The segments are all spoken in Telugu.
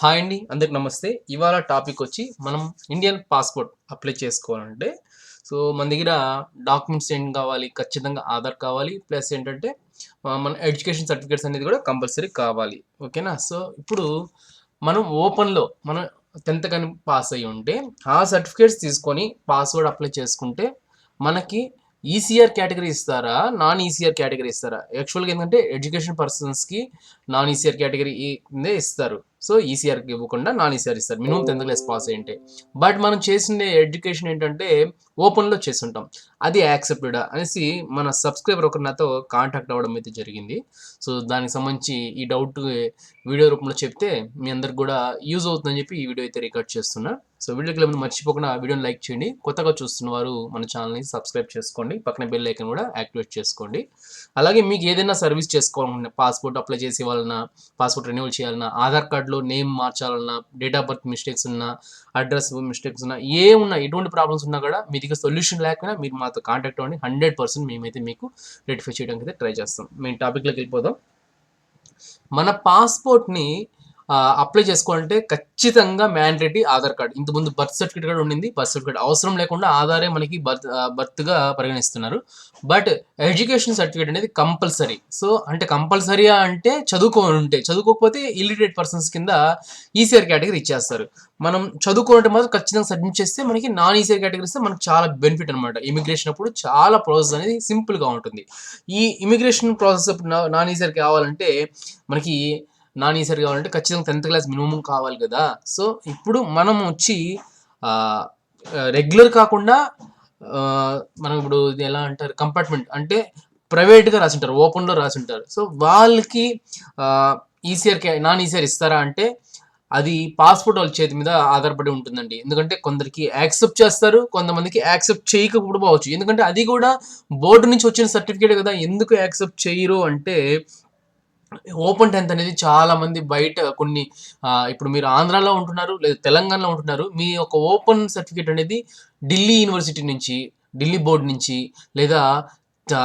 హాయ్ అండి అందరికి నమస్తే. ఇవాళ టాపిక్ వచ్చి మనం ఇండియన్ పాస్పోర్ట్ అప్లై చేసుకోవాలంటే సో మన దగ్గర డాక్యుమెంట్స్ ఏం కావాలి ఖచ్చితంగా ఆధార్ కావాలి ప్లస్ ఏంటంటే మన ఎడ్యుకేషన్ సర్టిఫికేట్స్ అనేది కూడా కంపల్సరీ కావాలి. ఓకేనా? సో ఇప్పుడు మనం ఓపెన్లో మనం టెన్త్ కానీ పాస్ అయ్యి ఉంటే ఆ సర్టిఫికేట్స్ తీసుకొని పాస్వర్డ్ అప్లై చేసుకుంటే మనకి ఈసీఆర్ కేటగిరీ ఇస్తారా నాన్ ఈసీఆర్ కేటగిరీ ఇస్తారా? యాక్చువల్గా ఏంటంటే ఎడ్యుకేషన్ పర్సన్స్కి నాన్ ఈసీఆర్ కేటగిరీ కిందే ఇస్తారు. సో ఈసీఆర్కి ఇవ్వకుండా నాన్ ఈసీఆర్ ఇస్తారు. మినిమం టెన్త్ క్లాస్ పాస్ అయ్యింటే. బట్ మనం చేసిన ఎడ్యుకేషన్ ఏంటంటే ఓపెన్లో చేస్తుంటాం. అది యాక్సెప్టెడ్ అనేసి మన సబ్స్క్రైబర్ ఒకరు నాతో కాంటాక్ట్ అవ్వడం అయితే జరిగింది. సో దానికి సంబంధించి ఈ డౌట్ వీడియో రూపంలో చెప్తే మీ అందరికి కూడా యూజ్ అవుతుందని చెప్పి ఈ వీడియో అయితే రికార్డ్ చేస్తున్నా. సో వీడియోకి ముందు మర్చిపోకుండా వీడియోని లైక్ చేయండి. కొత్తగా చూస్తున్న వారు మన ఛానల్ని సబ్స్క్రైబ్ చేసుకోండి. పక్కన బెల్ ఐకన్ కూడా యాక్టివేట్ చేసుకోండి. అలాగే మీకు ఏదైనా సర్వీస్ చేసుకోవాలన్నా పాస్పోర్ట్ అప్లై చేసే వాళ్ళన్నా పాస్పోర్ట్ రెన్యూవల్ చేయాలన్నా ఆధార్ కార్డులో నేమ్ మార్చాలన్నా డేట్ ఆఫ్ బర్త్ మిస్టేక్స్ ఉన్నా అడ్రస్ మిస్టేక్స్ ఉన్నా ఏ ఉన్నా ఎటువంటి ప్రాబ్లమ్స్ ఉన్నా కూడా మీ దగ్గర సొల్యూషన్ లేకపోయినా మీరు మాతో కాంటాక్ట్ అవ్వండి. హండ్రెడ్ పర్సెంట్ మేమైతే మీకు రెటిఫై చేయడానికి అయితే ట్రై చేస్తాం. మేము టాపిక్లోకి వెళ్ళిపోదాం. మన పాస్పోర్ట్ని అప్లై చేసుకోవాలంటే ఖచ్చితంగా మ్యాండేటరీ ఆధార్ కార్డ్. ఇంతకుముందు బర్త్ సర్టిఫికేట్ కూడా ఉండింది. బర్త్ సర్టిఫికేట్ అవసరం లేకుండా ఆధారే మనకి బర్త్ బర్త్గా పరిగణిస్తున్నారు. బట్ ఎడ్యుకేషన్ సర్టిఫికేట్ అనేది కంపల్సరీ సో అంటే కంపల్సరీయా అంటే చదువుకోని ఉంటే చదువుకోకపోతే ఇల్లిటరేట్ పర్సన్స్ కింద ఈసీఆర్ కేటగిరీ ఇచ్చేస్తారు. మనం చదువుకోవాలంటే మాత్రం ఖచ్చితంగా సబ్మిట్ చేస్తే మనకి నాన్ ఈసీఆర్ కేటగిరీ ఇస్తే మనకి చాలా బెనిఫిట్ అనమాట ఇమిగ్రేషన్ అప్పుడు చాలా ప్రాసెస్ అనేది సింపుల్గా ఉంటుంది. ఈ ఇమిగ్రేషన్ ప్రాసెస్ అప్పుడు నాన్ ఈసీఆర్ కావాలంటే మనకి నాన్ ఈసీఆర్ కావాలంటే ఖచ్చితంగా టెన్త్ క్లాస్ మినిమం కావాలి కదా. సో ఇప్పుడు మనం వచ్చి రెగ్యులర్ కాకుండా మనం ఇప్పుడు ఇది ఎలా అంటారు? కంపార్ట్మెంట్ అంటే ప్రైవేట్గా రాసింటారు ఓపెన్లో రాసింటారు. సో వాళ్ళకి ఈసీఆర్ నాన్ ఈసీఆర్ ఇస్తారా అంటే అది పాస్పోర్ట్ వాళ్ళ చేతి మీద ఆధారపడి ఉంటుందండి. ఎందుకంటే కొందరికి యాక్సెప్ట్ చేస్తారు కొంతమందికి యాక్సెప్ట్ చేయకపోవచ్చు. ఎందుకంటే అది కూడా బోర్డు నుంచి వచ్చిన సర్టిఫికేట్ కదా ఎందుకు యాక్సెప్ట్ చేయరు అంటే ఓపెన్ టెన్త్ అనేది చాలా మంది బయట కొన్ని ఇప్పుడు మీరు ఆంధ్రాలో ఉంటున్నారు లేదా తెలంగాణలో ఉంటున్నారు మీ యొక్క ఓపెన్ సర్టిఫికేట్ అనేది ఢిల్లీ యూనివర్సిటీ నుంచి ఢిల్లీ బోర్డు నుంచి లేదా త-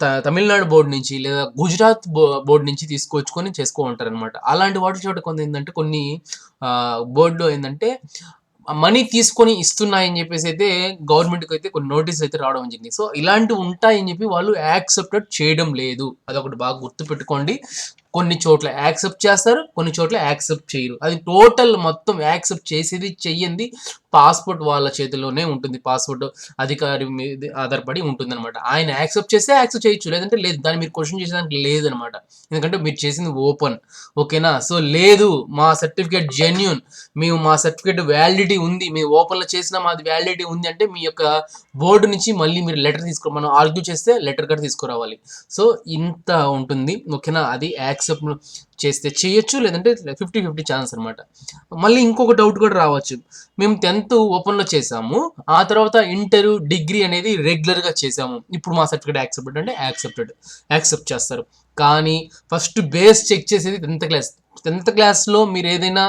త- తమిళనాడు బోర్డు నుంచి లేదా గుజరాత్ బో బోర్డు నుంచి తీసుకొచ్చుకొని చేసుకో ఉంటారు అనమాట అలాంటి వాటి చోట కొంత ఏంటంటే కొన్ని బోర్డులో ఏంటంటే మనీ తీసుకొని ఇస్తున్నాయని చెప్పేసి అయితే గవర్నమెంట్కి అయితే కొన్ని నోటీస్ అయితే రావడం జరిగింది. సో ఇలాంటివి ఉంటాయని చెప్పి వాళ్ళు యాక్సెప్టెడ్ చేయడం లేదు. అదొకటి బాగా గుర్తుపెట్టుకోండి. కొన్ని చోట్ల యాక్సెప్ట్ చేస్తారు కొన్ని చోట్ల యాక్సెప్ట్ చేయరు. అది టోటల్ మొత్తం యాక్సెప్ట్ చేసేది చెయ్యంది పాస్పోర్ట్ వాళ్ళ చేతిలోనే ఉంటుంది. పాస్పోర్ట్ అధికారి మీద ఆధారపడి ఉంటుంది అనమాట ఆయన యాక్సెప్ట్ చేస్తే యాక్సెప్ట్ చేయొచ్చు లేదంటే లేదు. దాన్ని మీరు క్వశ్చన్ చేసేదానికి లేదనమాట ఎందుకంటే మీరు చేసింది ఓపెన్. ఓకేనా? సో లేదు మా సర్టిఫికేట్ జెన్యున్. మేము మా సర్టిఫికేట్ వ్యాలిడిటీ ఉంది. మేము ఓపెన్లో చేసిన మాది వ్యాలిడిటీ ఉంది అంటే మీ యొక్క బోర్డు నుంచి మళ్ళీ మీరు లెటర్ తీసుకో మనం ఆర్గ్యూ చేస్తే లెటర్ కూడా తీసుకురావాలి. సో ఇంత ఉంటుంది. ఓకేనా? అది యాక్సెప్ట్ యాక్సెప్ట్ చేస్తే చేయొచ్చు లేదంటే ఫిఫ్టీ ఫిఫ్టీ ఛాన్స్ అనమాట మళ్ళీ ఇంకొక డౌట్ కూడా రావచ్చు. మేము టెన్త్ ఓపెన్లో చేసాము ఆ తర్వాత ఇంటర్ డిగ్రీ అనేది రెగ్యులర్గా చేసాము ఇప్పుడు మా సర్టిఫికేట్ యాక్సెప్టెడ్ అంటే యాక్సెప్టెడ్ యాక్సెప్ట్ చేస్తారు. కానీ ఫస్ట్ బేస్ చెక్ చేసేది టెన్త్ క్లాస్ టెన్త్ క్లాస్లో మీరు ఏదైనా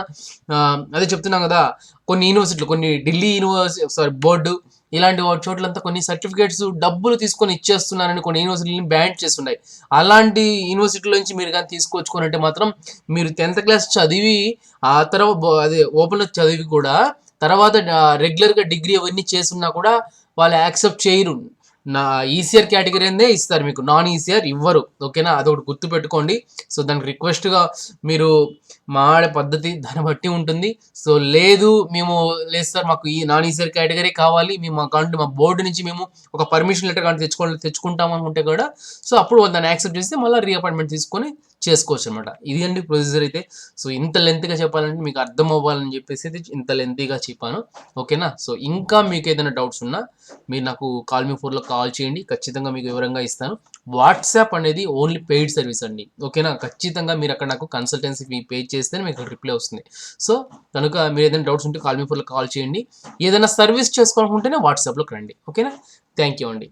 అదే చెప్తున్నాం కదా కొన్ని యూనివర్సిటీలు కొన్ని ఢిల్లీ యూనివర్సిటీ సారీ బోర్డు ఇలాంటి వాటి చోట్లంతా కొన్ని సర్టిఫికేట్స్ డబ్బులు తీసుకొని ఇచ్చేస్తున్నారని కొన్ని యూనివర్సిటీలను బ్యాన్ చేస్తున్నాయి. అలాంటి యూనివర్సిటీల నుంచి మీరు కానీ తీసుకొచ్చుకోనంటే మాత్రం మీరు టెన్త్ క్లాస్ చదివి ఆ తర్వాత అదే ఓపెన్ చదివి కూడా తర్వాత రెగ్యులర్గా డిగ్రీ అవన్నీ చేస్తున్నా కూడా వాళ్ళు యాక్సెప్ట్ చేయరు. నా ఈసీఆర్ కేటగిరీ అందే ఇస్తారు మీకు. నాన్ ఈసీఆర్ ఇవ్వరు. ఓకేనా? అదొకటి గుర్తు పెట్టుకోండి సో దానికి రిక్వెస్ట్గా మీరు మాడే పద్ధతి దాన్ని బట్టి ఉంటుంది. సో లేదు మేము లేదు సార్ మాకు ఈ నాన్ ఈసీఆర్ కేటగిరీ కావాలి. మేము మా అకౌంట్ మా బోర్డు నుంచి మేము ఒక పర్మిషన్ లెటర్ కానీ తెచ్చుకో తెచ్చుకుంటాం అనుకుంటే కూడా సో అప్పుడు వాళ్ళు దాన్ని యాక్సెప్ట్ చేస్తే మళ్ళీ రీఅపాయింట్మెంట్ తీసుకొని చేసుకోవచ్చు అనమాట ఇది అండి ప్రొసీజర్ అయితే. సో ఇంత లెంత్గా చెప్పాలంటే మీకు అర్థం అవ్వాలని చెప్పేసి అయితే ఇంత లెంతీగా చెప్పాను. ఓకేనా? సో ఇంకా మీకు ఏదైనా డౌట్స్ ఉన్నా మీరు నాకు కాల్ మీ ఫోన్లో కాల్ చేయండి. ఖచ్చితంగా మీకు వివరంగా ఇస్తాను. వాట్సాప్ అనేది ఓన్లీ పెయిడ్ సర్వీస్ అండి. ఓకేనా? ఖచ్చితంగా మీరు అక్కడ నాకు కన్సల్టెన్సీ మీ పే చేస్తే మీకు రిప్లై వస్తుంది. సో కనుక మీరు ఏదైనా డౌట్స్ ఉంటే కాల్ మీ ఫోన్లో కాల్ చేయండి. ఏదైనా సర్వీస్ చేసుకోవాలనుకుంటేనే వాట్సాప్లోకి రండి. ఓకేనా? థ్యాంక్ యూ అండి.